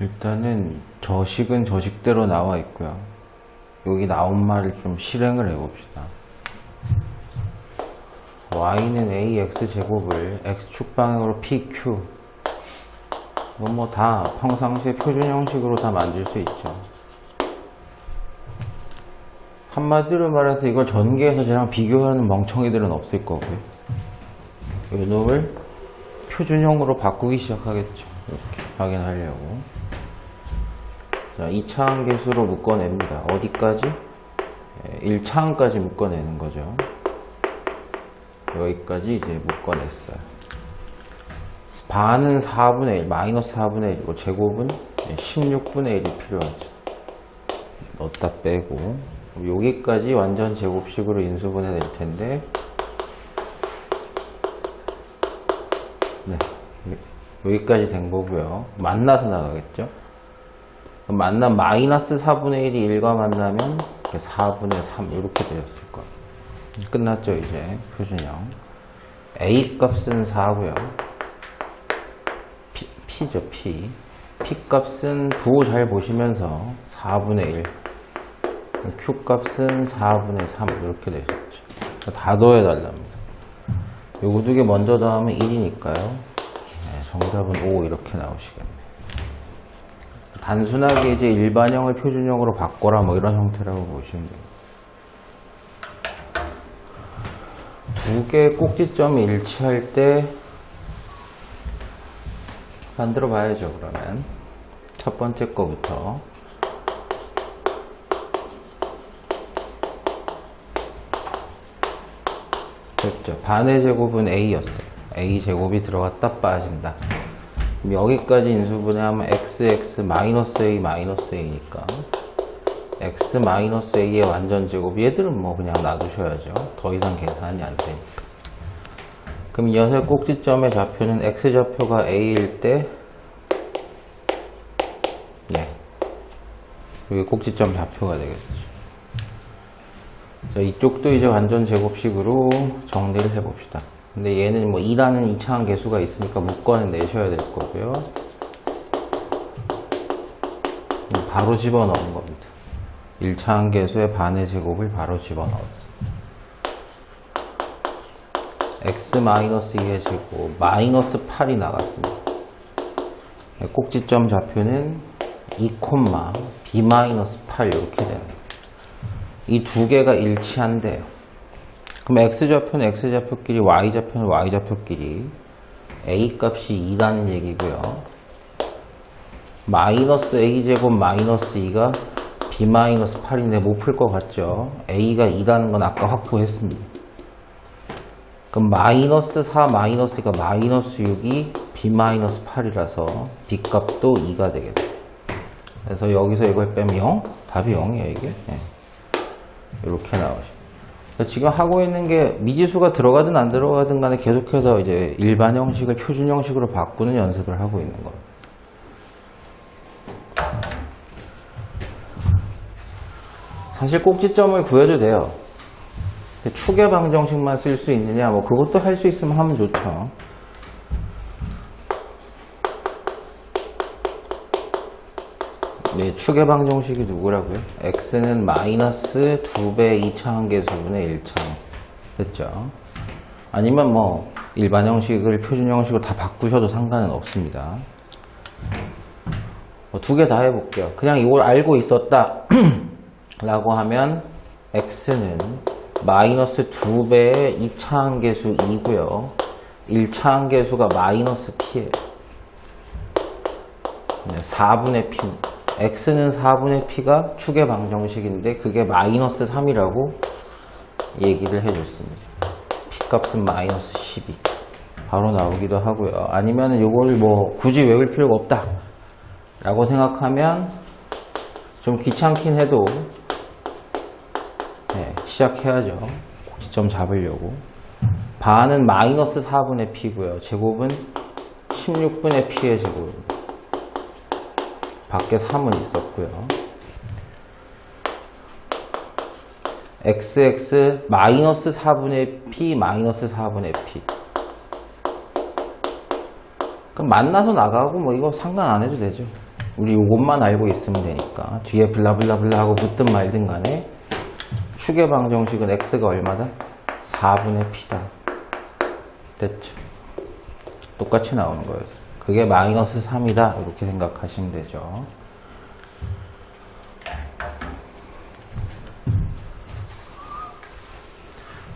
일단은 저식은 저식대로 나와 있고요. 여기 나온 말을 좀 실행을 해봅시다. y는 ax 제곱을 x축 방향으로 pq 이건 뭐다 평상시에 표준 형식으로 다 만들 수 있죠. 한마디로 말해서 이걸 전개해서 쟤랑 비교하는 멍청이들은 없을 거고요. 이놈을 표준형으로 바꾸기 시작하겠죠. 이렇게 확인하려고. 자, 2차항 계수로 묶어냅니다. 어디까지? 1차항까지 묶어내는 거죠. 여기까지 이제 묶어냈어요. 반은 4분의 1, 마이너스 4분의 1이고 제곱은 16분의 1이 필요하죠. 넣었다 빼고 여기까지 완전 제곱식으로 인수분해 될 텐데 네 여기까지 된 거고요. 만나서 나가겠죠. 만나 마이너스 4분의 1이 1과 만나면 4분의 3 이렇게 되었을 거예요. 끝났죠 이제 표준형. A 값은 4고요. P, P죠 P. P 값은 부호 잘 보시면서 4분의 1. Q 값은 4분의 3 이렇게 되셨죠. 다 더해달랍니다. 요거 두 개 먼저 더하면 1이니까요. 정답은 5 이렇게 나오시겠네요. 단순하게 이제 일반형을 표준형으로 바꿔라 뭐 이런 형태라고 보시면 돼요. 두 개의 꼭지점이 일치할 때 만들어 봐야죠 그러면. 첫 번째 거부터. 됐죠. 반의 제곱은 a였어요. A 제곱이 들어갔다 빠진다 여기까지 인수분해하면 xx 마이너스 a 마이너스 a니까 x 마이너스 a의 완전 제곱. 얘들은 뭐 그냥 놔두셔야죠. 더 이상 계산이 안 되니까. 그럼 연의 꼭지점의 좌표는 x 좌표가 a일 때 네. 여기 꼭지점 좌표가 되겠죠. 자, 이쪽도 이제 완전 제곱식으로 정리를 해봅시다 근데 얘는 뭐 2라는 2차항 계수가 있으니까 묶어는 내셔야 될 거고요 바로 집어넣은 겁니다 1차항 계수의 반의 제곱을 바로 집어넣었어요. x-2의 제곱, 마이너스 8이 나갔습니다. 꼭지점 좌표는 2, b-8 이렇게 되는 이두 개가 일치한대요. 그럼 x좌표는 x좌표끼리, y좌표는 y좌표끼리 a 값이 2라는 얘기고요. 마이너스 a제곱 마이너스 2가 b-8인데 못 풀 것 같죠? a가 2라는 건 아까 확보했습니다. 그럼 마이너스 4 마이너스가 마이너스 6이 b-8이라서 b 값도 2가 되겠죠. 그래서 여기서 이걸 빼면 0? 답이 0이에요 이게. 네. 이렇게 나오죠. 지금 하고 있는 게 미지수가 들어가든 안 들어가든 간에 계속해서 이제 일반 형식을 표준 형식으로 바꾸는 연습을 하고 있는 겁니다. 사실 꼭지점을 구해도 돼요. 축의 방정식만 쓸 수 있느냐, 뭐 그것도 할 수 있으면 하면 좋죠. 네, 축의 방정식이 누구라고요? x는 마이너스 2배 2차항 계수분의 1차항. 됐죠? 아니면 뭐 일반 형식을 표준 형식으로 다 바꾸셔도 상관은 없습니다. 뭐 두개 다 해볼게요. 그냥 이걸 알고 있었다. 라고 하면 x는 마이너스 2배의 2차항 계수 2고요 1차항 계수가 마이너스 p예요 4분의 p x는 4분의 p가 축의 방정식인데 그게 마이너스 3이라고 얘기를 해줬습니다 p 값은 마이너스 12 바로 나오기도 하고요 아니면 이걸 뭐 굳이 외울 필요가 없다 라고 생각하면 좀 귀찮긴 해도 네, 시작해야죠. 꼭지점 잡으려고. 반은 마이너스 4분의 p고요. 제곱은 16분의 p의 제곱입니다. 밖에 3은 있었고요. xx 마이너스 4분의 p 마이너스 4분의 p 그럼 만나서 나가고 뭐 이거 상관 안 해도 되죠. 우리 요것만 알고 있으면 되니까 뒤에 블라블라블라 하고 묻든 말든 간에 축의 방정식은 x가 얼마다? 4분의 p다 됐죠 똑같이 나오는 거예요 그게 마이너스 3이다 이렇게 생각하시면 되죠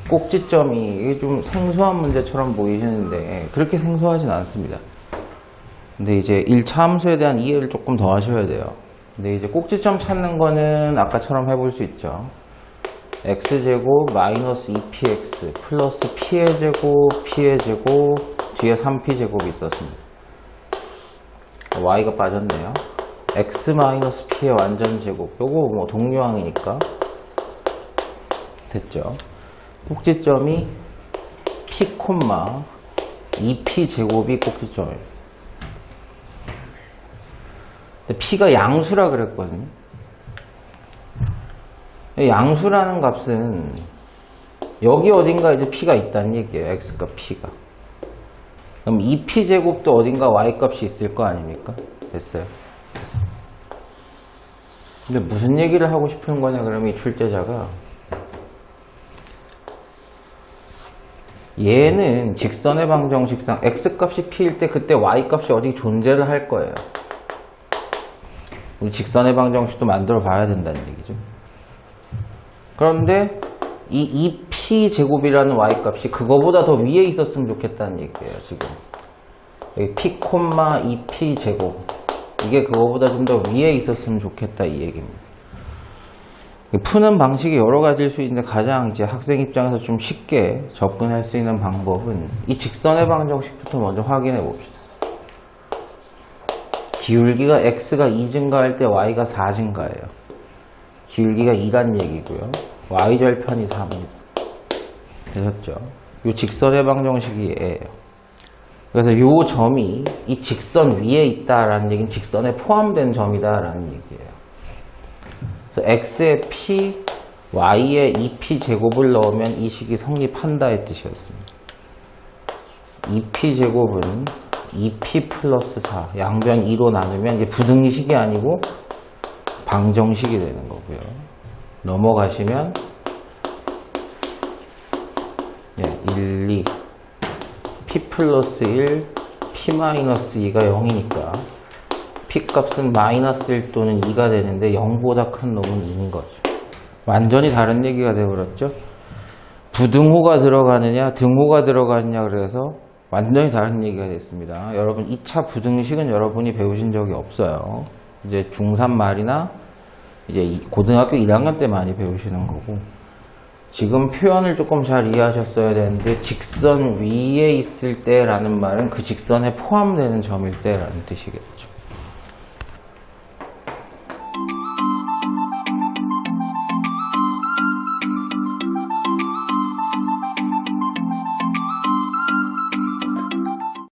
꼭지점이 좀 생소한 문제처럼 보이시는데 그렇게 생소하진 않습니다. 근데 이제 1차 함수에 대한 이해를 조금 더 하셔야 돼요. 근데 이제 꼭지점 찾는 거는 아까처럼 해볼 수 있죠. x제곱 마이너스 2px 플러스 p의 제곱 p의 제곱 뒤에 3p제곱이 있었습니다. Y가 빠졌네요. x 마이너스 p의 완전 제곱 요거 뭐 동류항이니까 됐죠. 꼭지점이 p, 2p 제곱이 꼭지점이에요. 근데 p가 양수라 그랬거든요. 양수라는 값은 여기 어딘가 이제 p가 있다는 얘기예요. x값 p가. 그럼 2p 제곱도 어딘가 y 값이 있을 거 아닙니까? 됐어요. 근데 무슨 얘기를 하고 싶은 거냐 그러면 이 출제자가 얘는 직선의 방정식상 x값이 p일 때 그때 y값이 어디 존재를 할 거예요. 우리 직선의 방정식도 만들어 봐야 된다는 얘기죠. 그런데 이 2p 제곱이라는 y값이 그거보다 더 위에 있었으면 좋겠다는 얘기예요. 지금 여기 p, 2p 제곱 이게 그거보다 좀 더 위에 있었으면 좋겠다 이 얘기입니다. 푸는 방식이 여러 가지일 수 있는데 가장 이제 학생 입장에서 좀 쉽게 접근할 수 있는 방법은 이 직선의 방정식부터 먼저 확인해 봅시다. 기울기가 x가 2 증가할 때 y가 4 증가해요. 기울기가 2란 얘기고요. y절편이 3입니다. 되셨죠? 이 직선의 방정식이 얘예요. 그래서 이 점이 이 직선 위에 있다라는 얘기는 직선에 포함된 점이다라는 얘기예요. 그래서 x에 p, y에 2p 제곱을 넣으면 이 식이 성립한다의 뜻이었습니다. 2p 제곱은 2p 플러스 4 양변 2로 나누면 이제 부등식이 아니고 방정식이 되는 거고요. 넘어가시면 예, 1, 2 p 플러스 1 p 마이너스 2가 0이니까 p 값은 마이너스 1 또는 2가 되는데 0보다 큰 놈은 2인 거죠. 완전히 다른 얘기가 되어버렸죠. 부등호가 들어가느냐 등호가 들어가느냐 그래서 완전히 다른 얘기가 됐습니다. 여러분 2차 부등식은 여러분이 배우신 적이 없어요. 이제 중3 말이나 이제 이- 고등학교 1학년 때 많이 배우시는 거고 지금 표현을 조금 잘 이해하셨어야 되는데 직선 위에 있을 때라는 말은 그 직선에 포함되는 점일 때라는 뜻이겠죠.